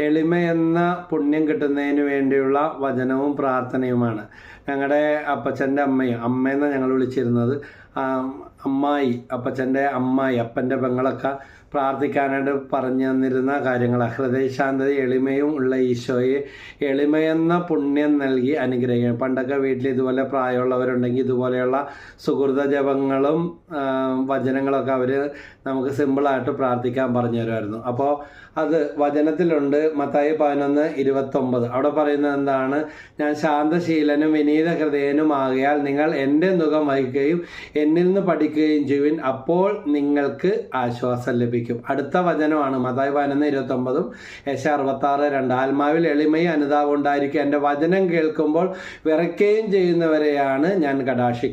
എളിമ എന്ന പുണ്യം കിട്ടുന്നതിന് വേണ്ടിയുള്ള വചനവും പ്രാർത്ഥനയുമാണ്. ഞങ്ങളുടെ അപ്പച്ചന്റെ അമ്മയും അമ്മയെന്ന് ഞങ്ങൾ വിളിച്ചിരുന്നത്. അമ്മായി അപ്പച്ചന്റെ അമ്മായി അപ്പന്റെ പെങ്ങളൊക്കെ പ്രാർത്ഥിക്കാനായിട്ട് പറഞ്ഞു തന്നിരുന്ന കാര്യങ്ങൾ ഹൃദയശാന്തത എളിമയും ഉള്ള ഈശോയെ എളിമയെന്ന പുണ്യം നൽകി അനുഗ്രഹിക്കണം. പണ്ടൊക്കെ വീട്ടിൽ ഇതുപോലെ പ്രായമുള്ളവരുണ്ടെങ്കിൽ ഇതുപോലെയുള്ള സുഹൃത ജപങ്ങളും വചനങ്ങളൊക്കെ അവർ നമുക്ക് സിമ്പിളായിട്ട് പ്രാർത്ഥിക്കാൻ പറഞ്ഞു തരുമായിരുന്നു. അപ്പോൾ അത് വചനത്തിലുണ്ട് മത്തായി പതിനൊന്ന് ഇരുപത്തൊമ്പത്. അവിടെ പറയുന്നത് എന്താണ്? ഞാൻ ശാന്തശീലനും വിനീത ഹൃദയനുമാകിയാൽ നിങ്ങൾ എന്റെ മുഖം വഹിക്കുകയും എന്നിൽ നിന്ന് പഠിക്കുകയും ചെയ്യുവിൻ. അപ്പോൾ നിങ്ങൾക്ക് ആശ്വാസം ലഭിക്കും. അടുത്ത വചനമാണ് മത്തായി പതിനൊന്ന് ഇരുപത്തൊമ്പതും യശ അറുപത്താറ് രണ്ട്. ആത്മാവിൽ എളിമയും അനുതാപം ഉണ്ടായിരിക്കും. എന്റെ വചനം കേൾക്കുമ്പോൾ വിറയ്ക്കുകയും ചെയ്യുന്നവരെയാണ് ഞാൻ കടാക്ഷിക്കുന്നത്.